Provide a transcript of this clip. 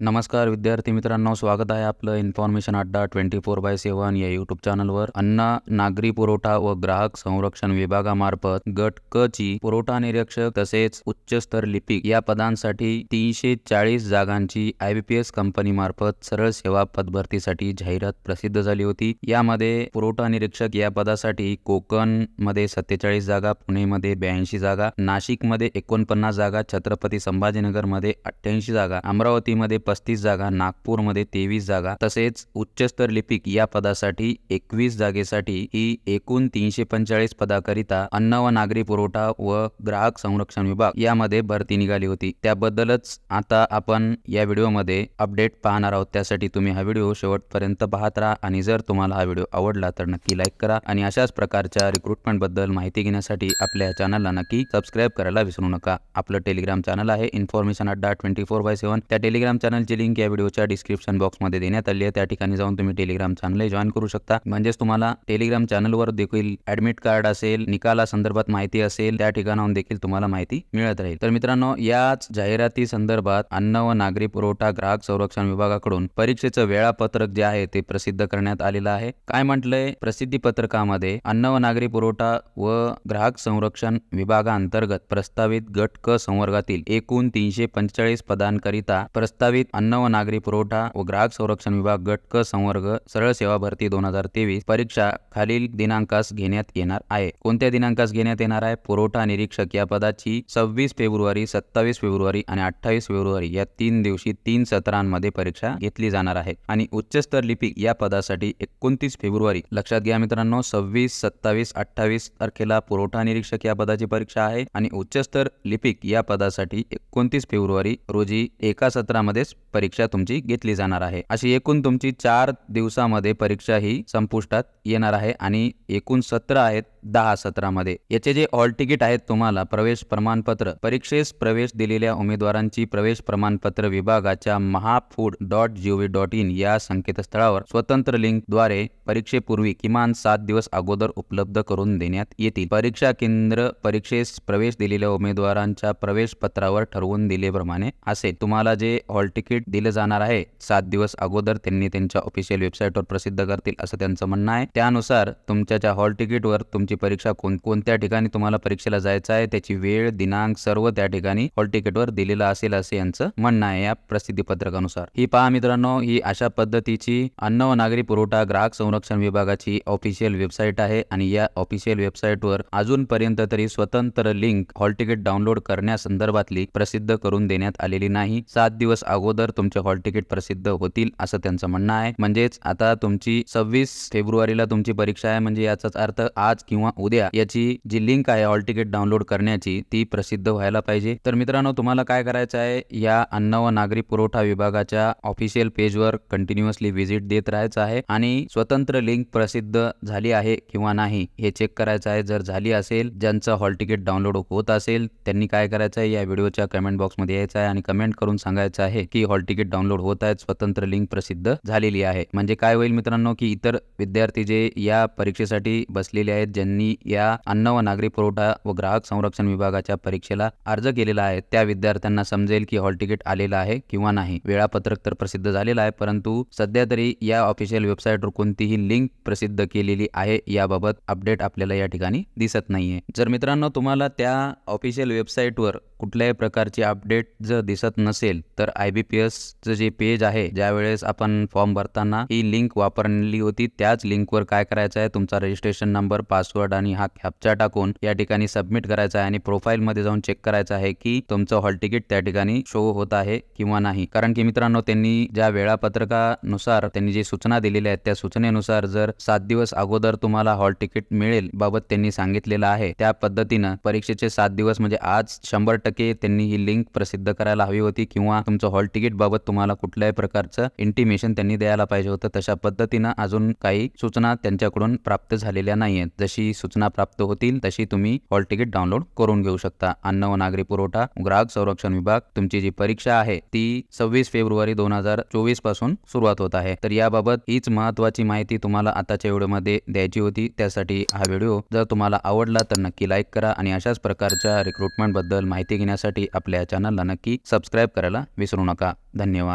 नमस्कार विद्यार्थी मित्रांनो स्वागत आहे आपलं इन्फॉर्मेशन अड्डा ट्वेंटी फोर बाय सेवन या यूट्यूब चॅनलवर अन्न नागरी पुरवठा व ग्राहक संरक्षण विभागामार्फत गट क ची पुरवठा निरीक्षक तसेच उच्चस्तर लिपिक या पदांसाठी तीनशे चाळीस जागांची आय बी पी कंपनी मार्फत सरळ सेवा पदभरतीसाठी जाहिरात प्रसिद्ध झाली होती. यामध्ये पुरवठा निरीक्षक या पदासाठी कोकणमध्ये सत्तेचाळीस जागा पुणेमध्ये ब्याऐंशी जागा नाशिकमध्ये एकोणपन्नास जागा छत्रपती संभाजीनगरमध्ये अठ्ठ्याऐंशी जागा अमरावतीमध्ये पस्तीस जागा नागपूरमध्ये तेवीस जागा तसेच उच्चस्तर लिपिक या पदासाठी एकवीस जागेसाठी ही एकूण तीनशे पंचेचाळीस पदाकरिता अन्न व नागरी पुरवठा व ग्राहक संरक्षण विभाग यामध्ये भरती निघाली होती. त्याबद्दलच आता आपण या व्हिडिओमध्ये अपडेट पाहणार आहोत. त्यासाठी तुम्ही हा व्हिडिओ शेवटपर्यंत पाहत राहा आणि जर तुम्हाला हा व्हिडिओ आवडला तर नक्की लाईक करा आणि अशाच प्रकारच्या रिक्रुटमेंटबद्दल माहिती घेण्यासाठी आपल्या चॅनलला नक्की सबस्क्राईब करायला विसरू नका. आपलं टेलिग्राम चॅनल आहे इन्फॉर्मेशन अड्डा ट्वेंटी फोर बाय सेवन त्या टेलिग्राम चॅनल चॅनलची लिंक या व्हिडिओच्या डिस्क्रिप्शन बॉक्समध्ये देण्यात आली आहे. त्या ठिकाणी जाऊन तुम्ही टेलिग्राम चॅनल जॉईन करू शकता. म्हणजेच तुम्हाला टेलिग्राम चॅनलवर देखील ऍडमिट कार्ड असेल निकाला संदर्भात माहिती असेल त्या ठिकाणाहून देखील तुम्हाला माहिती मिळत राहील. तर मित्रांनो याच जाहिराती संदर्भात अन्न व नागरी पुरवठा ग्राहक संरक्षण विभागाकडून परीक्षेचं वेळापत्रक जे आहे ते प्रसिद्ध करण्यात आलेलं आहे. काय म्हटलंय? प्रसिद्धी पत्रकामध्ये अन्न व नागरी पुरवठा व ग्राहक संरक्षण विभागांतर्गत प्रस्तावित गट क संवर्गातील एकूण तीनशे पंचेचाळीस पदांकरिता प्रस्तावित अन्न व नागरी पुरवठा व ग्राहक संरक्षण विभाग गट क संवर्ग सरळ सेवा भरती दोन हजार तेवीस परीक्षा खालील दिनांकास घेण्यात येणार आहे. कोणत्या दिनांकास घेण्यात येणार आहे? पुरवठा निरीक्षक या पदाची सव्वीस फेब्रुवारी सत्तावीस फेब्रुवारी आणि अठ्ठावीस फेब्रुवारी या तीन दिवशी तीन सत्रांमध्ये परीक्षा घेतली जाणार आहे. आणि उच्चस्तर लिपिक या पदासाठी एकोणतीस फेब्रुवारी लक्षात घ्या मित्रांनो सव्वीस सत्तावीस अठ्ठावीस तारखेला पुरवठा निरीक्षक या पदाची परीक्षा आहे आणि उच्चस्तर लिपिक या पदासाठी एकोणतीस फेब्रुवारी रोजी एका सत्रामध्येच परीक्षा तुमची घेतली जाणार आहे. अशी एकूण तुमची चार दिवसामध्ये परीक्षा ही संपुष्टात येणार आहे आणि एकूण सत्र आहेत दहा सत्रामध्ये याचे जे हॉल तिकीट आहेत तुम्हाला प्रवेश प्रमाणपत्र परीक्षेस प्रवेश दिलेल्या उमेदवारांची प्रवेश प्रमाणपत्र विभागाच्या Mahafood dot gov dot in या संकेतस्थळावर स्वतंत्र लिंकद्वारे परीक्षेपूर्वी किमान सात दिवस अगोदर उपलब्ध करून देण्यात येतील. परीक्षा केंद्र परीक्षेस प्रवेश दिलेल्या उमेदवारांच्या प्रवेश पत्रावर ठरवून दिल्याप्रमाणे असे तुम्हाला जे हॉल तिकीट दिलं जाणार आहे सात दिवस अगोदर त्यांनी त्यांच्या ऑफिशियल वेबसाईटवर प्रसिद्ध करतील असं त्यांचं म्हणणं आहे. त्यानुसार तुमच्या ज्या हॉल तिकीटवर तुमची परीक्षा कोणकोणत्या ठिकाणी तुम्हाला परीक्षेला जायचं आहे त्याची वेळ दिनांक सर्व त्या ठिकाणी हॉल तिकीटवर दिलेलं असेल असे यांचं म्हणणं आहे या प्रसिद्धी पत्रकानुसार. ही पहा मित्रांनो ही अशा पद्धतीची अन्न व नागरी पुरवठा ग्राहक संरक्षण विभागाची ऑफिशियल वेबसाईट आहे आणि या ऑफिशियल वेबसाईटवर अजूनपर्यंत तरी स्वतंत्र लिंक हॉल तिकीट डाउनलोड करण्यासंदर्भातली प्रसिद्ध करून देण्यात आलेली नाही. सात दिवस अगोदर तुमचे हॉल तिकीट प्रसिद्ध होतील असं त्यांचं म्हणणं आहे. म्हणजेच आता तुमची सव्वीस फेब्रुवारीला तुमची परीक्षा आहे म्हणजे याचाच अर्थ आज किंवा उद्या याची जी लिंक आहे हॉल तिकीट डाउनलोड करण्याची ती प्रसिद्ध व्हायला पाहिजे. तर मित्रांनो तुम्हाला काय करायचं आहे? या अन्न व नागरी पुरवठा विभागाच्या ऑफिशियल पेजवर कंटिन्युअसली व्हिजिट देत राहायचं आहे आणि स्वतंत्र लिंक प्रसिद्ध झाली आहे किंवा नाही हे चेक करायचं आहे. जर झाली असेल ज्यांचं हॉल तिकीट डाउनलोड होत असेल त्यांनी काय करायचं आहे? या व्हिडिओच्या कमेंट बॉक्समध्ये यायचं आहे आणि कमेंट करून सांगायचं आहे की हॉल तिकीट डाउनलोड होत आहेत स्वतंत्र लिंक प्रसिद्ध झालेली आहे. म्हणजे काय होईल मित्रांनो की इतर विद्यार्थी जे या परीक्षेसाठी बसलेले आहेत ज्यांनी या अन्न व नागरी पुरवठा व ग्राहक संरक्षण विभागाच्या परीक्षेला अर्ज केलेला आहे. त्या विद्यार्थ्यांना समजेल की हॉल तिकीट आलेलं आहे किंवा नाही. वेळापत्रक तर प्रसिद्ध झालेलं आहे परंतु सध्या तरी या ऑफिशियल वेबसाईटवर कोणतीही लिंक प्रसिद्ध केलेली आहे याबाबत अपडेट आपल्याला या ठिकाणी दिसत नाहीये. जर मित्रांनो तुम्हाला त्या ऑफिशियल वेबसाईटवर कुठल्याही प्रकारची अपडेट जर दिसत नसेल तर आय बी पी एसचं जे पेज आहे ज्यावेळेस आपण फॉर्म भरताना ही लिंक वापरलेली होती त्याच लिंकवर काय करायचं आहे तुमचा रजिस्ट्रेशन नंबर पासवर्ड आणि हा कॅप्चा टाकून या ठिकाणी सबमिट करायचा आहे आणि प्रोफाईलमध्ये जाऊन चेक करायचं आहे की तुमचं हॉल तिकीट त्या ठिकाणी शो होत आहे किंवा नाही. कारण की मित्रांनो त्यांनी ज्या वेळापत्रकानुसार त्यांनी जी सूचना दिलेल्या आहेत त्या सूचनेनुसार जर सात दिवस अगोदर तुम्हाला हॉल तिकीट मिळेल बाबत त्यांनी सांगितलेलं आहे त्या पद्धतीनं परीक्षेचे सात दिवस म्हणजे आज शंभर टक्के त्यांनी ही लिंक प्रसिद्ध करायला हवी होती किंवा तुमचं हॉल तिकीट बाबत तुम्हाला कुठल्याही प्रकारचं इंटिमेशन त्यांनी द्यायला पाहिजे होतं. तशा पद्धतीनं अजून काही सूचना त्यांच्याकडून प्राप्त झालेल्या नाही आहेत जशी सूचना प्राप्त होतील तशी तुम्ही हॉल तिकीट डाउनलोड करून घेऊ शकता. अन्न व नागरी पुरवठा ग्राहक संरक्षण विभाग तुमची जी परीक्षा आहे ती सव्वीस फेब्रुवारी दोन हजार चोवीसपासून सुरुवात होत आहे. तर याबाबत हीच महत्वाची माहिती तुम्हाला आताच्या व्हिडिओमध्ये द्यायची होती. त्यासाठी हा व्हिडिओ जर तुम्हाला आवडला तर नक्की लाईक करा आणि अशाच प्रकारच्या रिक्रुटमेंटबद्दल माहिती घेण्यासाठी आपल्या चॅनलला नक्की सबस्क्राईब करायला विसरू नका. धन्यवाद.